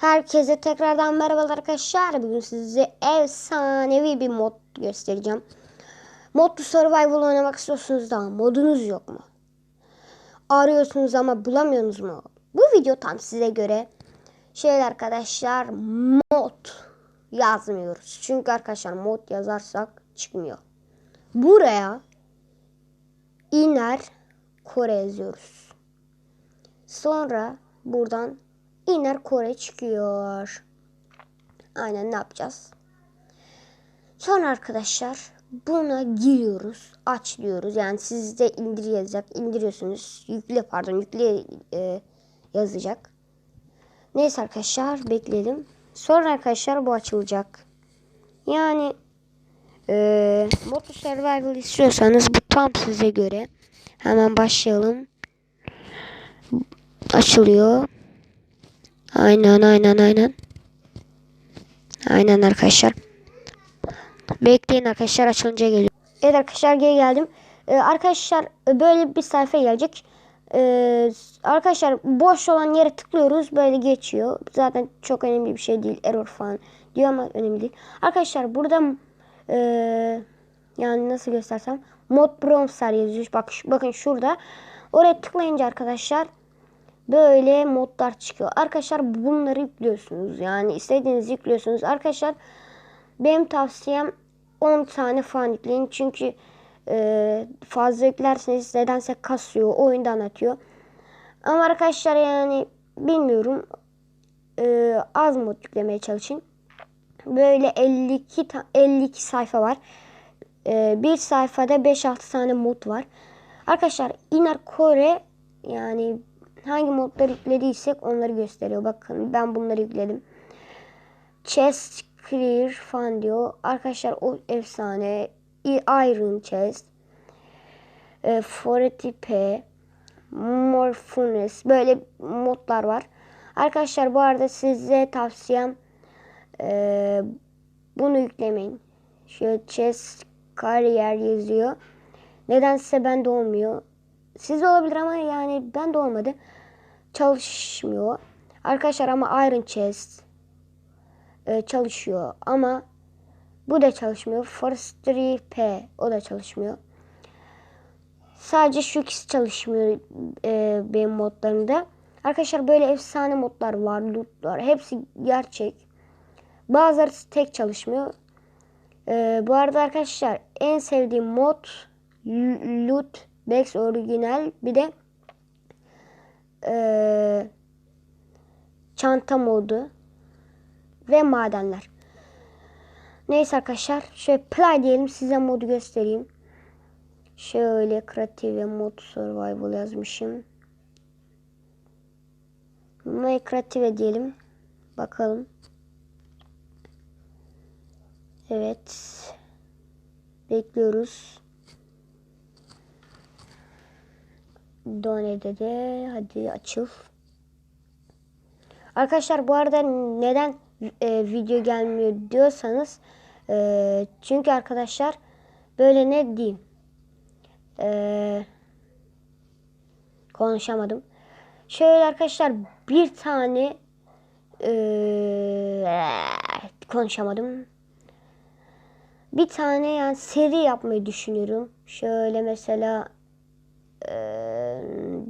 Herkese tekrardan merhabalar arkadaşlar. Bugün size efsanevi bir mod göstereceğim. Modlu survival oynamak istiyorsunuz da modunuz yok mu? Arıyorsunuz ama bulamıyorsunuz mu? Bu video tam size göre. Şey arkadaşlar mod yazmıyoruz. Çünkü arkadaşlar mod yazarsak çıkmıyor. Buraya iner Kore yazıyoruz. Sonra buradan iner Kore çıkıyor. Aynen ne yapacağız? Sonra arkadaşlar buna giriyoruz. Aç diyoruz. Yani sizde indir yazacak. indiriyorsunuz. Yükle pardon yükle e, yazacak. Neyse arkadaşlar bekleyelim. Sonra arkadaşlar bu açılacak. Yani e, Moto Survival istiyorsanız bu tam size göre. Hemen başlayalım. Açılıyor. Aynen aynen aynen. Aynen arkadaşlar. Bekleyin arkadaşlar açılınca geliyor. Evet arkadaşlar geri geldim. Ee, arkadaşlar böyle bir sayfa gelecek. Ee, arkadaşlar boş olan yere tıklıyoruz. Böyle geçiyor. Zaten çok önemli bir şey değil. Error falan diyor ama önemli değil. Arkadaşlar burada e, yani nasıl göstersem mod browser yazıyor. Bak, bakın şurada. Oraya tıklayınca arkadaşlar böyle modlar çıkıyor. Arkadaşlar bunları yüklüyorsunuz. Yani istediğiniz yüklüyorsunuz. Arkadaşlar benim tavsiyem 10 tane falan yükleyin. Çünkü e, fazla yüklerseniz nedense kasıyor. Oyundan atıyor. Ama arkadaşlar yani bilmiyorum. E, az mod yüklemeye çalışın. Böyle 52 52 sayfa var. E, bir sayfada 5-6 tane mod var. Arkadaşlar Inner Core yani hangi modları yüklediysek onları gösteriyor. Bakın ben bunları yükledim. Chest Clear falan diyor. Arkadaşlar o efsane. Iron Chest. E, Fortipe. Morpheus. Böyle modlar var. Arkadaşlar bu arada size tavsiyem e, bunu yüklemeyin. Şöyle chest kariyer yazıyor. Nedense bende olmuyor. Sizde olabilir ama yani ben de olmadı. Çalışmıyor. Arkadaşlar ama Iron Chest e, çalışıyor ama bu da çalışmıyor. Forestry P o da çalışmıyor. Sadece şu ikisi çalışmıyor e, benim modlarımda. Arkadaşlar böyle efsane modlar var, lootlar. Hepsi gerçek. Bazıları tek çalışmıyor. E, bu arada arkadaşlar en sevdiğim mod loot Bex orijinal bir de e, çanta modu ve madenler. Neyse arkadaşlar şöyle play diyelim size modu göstereyim. Şöyle kreative mod survival yazmışım. Ve kreative diyelim. Bakalım. Evet. Bekliyoruz. Done'de de hadi açıl. Arkadaşlar bu arada neden e, video gelmiyor diyorsanız e, çünkü arkadaşlar böyle ne diyeyim e, konuşamadım. Şöyle arkadaşlar bir tane e, konuşamadım. Bir tane yani seri yapmayı düşünüyorum. Şöyle mesela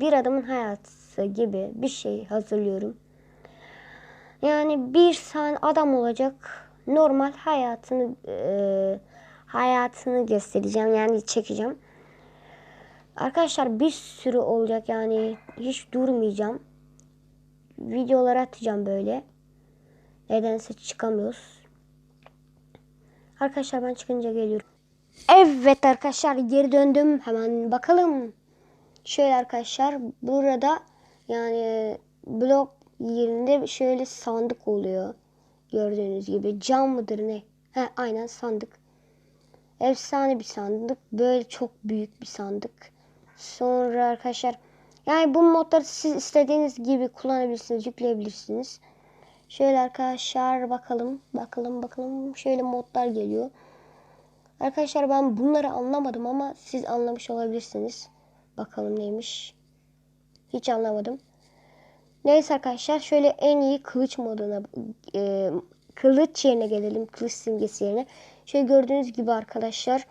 bir adamın hayatı gibi bir şey hazırlıyorum. Yani bir tane adam olacak. Normal hayatını e, hayatını göstereceğim. Yani çekeceğim. Arkadaşlar bir sürü olacak yani hiç durmayacağım. Videolar atacağım böyle. Nedense çıkamıyoruz. Arkadaşlar ben çıkınca geliyorum. Evet arkadaşlar geri döndüm. Hemen bakalım. Şöyle arkadaşlar burada yani blok yerinde şöyle sandık oluyor. Gördüğünüz gibi cam mıdır ne? He aynen sandık. Efsane bir sandık. Böyle çok büyük bir sandık. Sonra arkadaşlar yani bu modları siz istediğiniz gibi kullanabilirsiniz, yükleyebilirsiniz. Şöyle arkadaşlar bakalım, bakalım, bakalım. Şöyle modlar geliyor. Arkadaşlar ben bunları anlamadım ama siz anlamış olabilirsiniz. Bakalım neymiş. Hiç anlamadım. Neyse arkadaşlar şöyle en iyi kılıç moduna e, kılıç yerine gelelim. Kılıç simgesi yerine. Şöyle gördüğünüz gibi arkadaşlar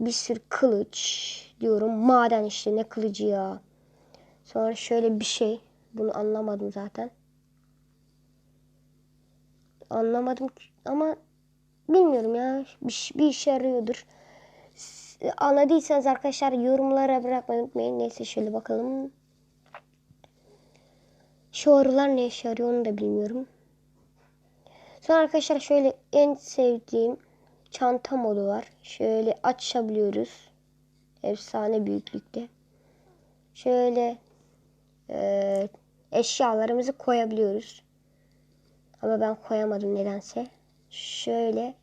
bir sürü kılıç diyorum. Maden işte ne kılıcı ya. Sonra şöyle bir şey. Bunu anlamadım zaten. Anlamadım ama bilmiyorum ya. Bir, bir işe yarıyordur. S- Anladıysanız arkadaşlar yorumlara bırakmayı unutmayın. Neyse şöyle bakalım. Şu arılar ne işe yarıyor onu da bilmiyorum. Sonra arkadaşlar şöyle en sevdiğim çanta modu var. Şöyle açabiliyoruz. Efsane büyüklükte. Şöyle eee, eşyalarımızı koyabiliyoruz. Ama ben koyamadım nedense. Şöyle.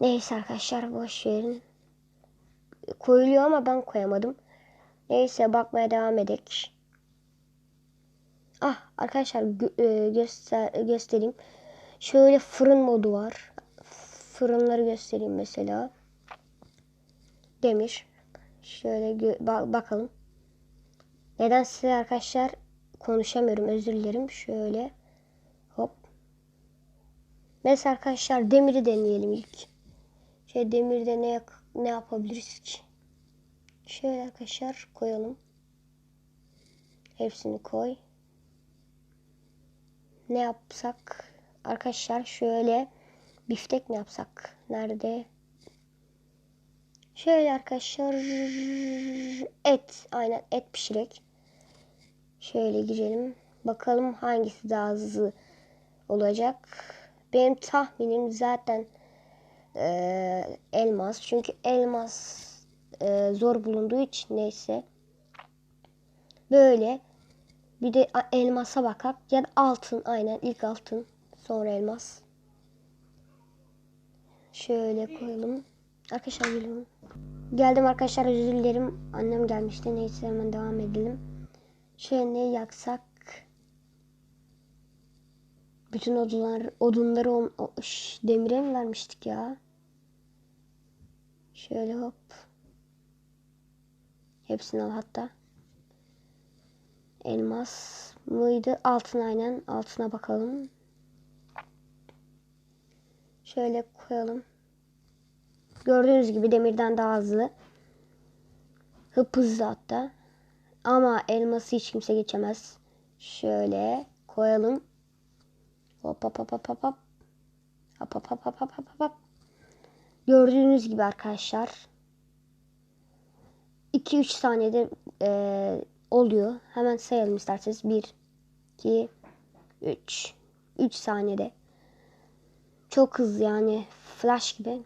Neyse arkadaşlar boş verin. Koyuluyor ama ben koyamadım. Neyse bakmaya devam edek. Ah arkadaşlar gö- e, göster göstereyim. Şöyle fırın modu var. Fırınları göstereyim mesela. Demir. Şöyle ba- bakalım. Neden size arkadaşlar konuşamıyorum özür dilerim. Şöyle hop. Mesela arkadaşlar demiri deneyelim ilk. Şey demirde ne ne yapabiliriz ki? Şöyle arkadaşlar koyalım. Hepsini koy. Ne yapsak? Arkadaşlar şöyle biftek mi yapsak? Nerede? Şöyle arkadaşlar et. Aynen et pişirek. Şöyle girelim. Bakalım hangisi daha hızlı olacak. Benim tahminim zaten eee, elmas. Çünkü elmas eee, zor bulunduğu için neyse. Böyle. Bir de elmasa bakak. Ya altın. Aynen ilk altın. Sonra elmas. Şöyle koyalım. Arkadaşlar geliyorum. Geldim arkadaşlar özür dilerim. Annem gelmişti. Neyse hemen devam edelim. Şöyle ne yaksak? Bütün odunlar, odunları on, o, şş, demire mi vermiştik ya? Şöyle hop. Hepsini al hatta. Elmas mıydı? Altın aynen. Altına bakalım. Şöyle koyalım. Gördüğünüz gibi demirden daha hızlı. Hıp hızlı hatta. Ama elması hiç kimse geçemez. Şöyle koyalım. Hop hop hop hop hop hop. Hop hop hop hop hop hop hop. Gördüğünüz gibi arkadaşlar. 2-3 saniyede eee, oluyor. Hemen sayalım isterseniz. 1, 2, 3. 3 saniyede. Çok hızlı yani. Flash gibi.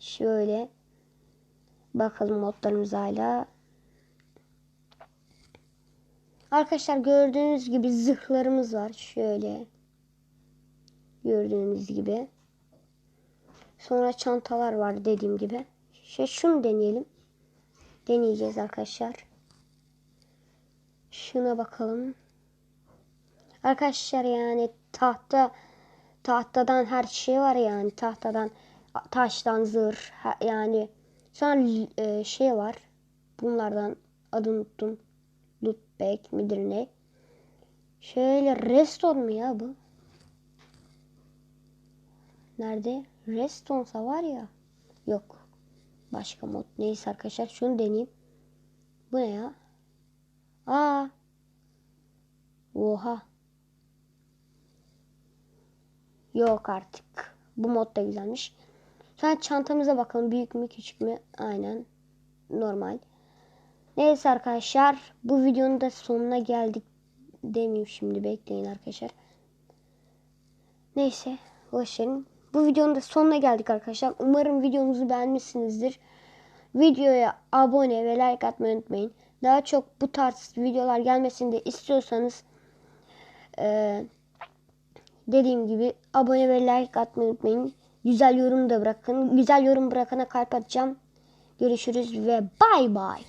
Şöyle. Bakalım modlarımız hala. Arkadaşlar gördüğünüz gibi zırhlarımız var. Şöyle. Gördüğünüz gibi. Sonra çantalar var dediğim gibi. Şey şunu deneyelim. Deneyeceğiz arkadaşlar. Şuna bakalım. Arkadaşlar yani tahta tahtadan her şey var yani tahtadan taştan zırh yani sonra e, şey var. Bunlardan adını unuttum. Lootback midir ne? Şöyle Reston mu ya bu? Nerede? Restonsa var ya. Yok. Başka mod. Neyse arkadaşlar şunu deneyeyim. Bu ne ya? Aa. Oha. Yok artık. Bu mod da güzelmiş. Sonra çantamıza bakalım. Büyük mü küçük mü? Aynen. Normal. Neyse arkadaşlar. Bu videonun da sonuna geldik. Demeyeyim şimdi. Bekleyin arkadaşlar. Neyse. Boşverin. Bu videonun da sonuna geldik arkadaşlar. Umarım videomuzu beğenmişsinizdir. Videoya abone ve like atmayı unutmayın. Daha çok bu tarz videolar gelmesini de istiyorsanız eee dediğim gibi abone ve like atmayı unutmayın. Güzel yorum da bırakın. Güzel yorum bırakana kalp atacağım. Görüşürüz ve bay bay.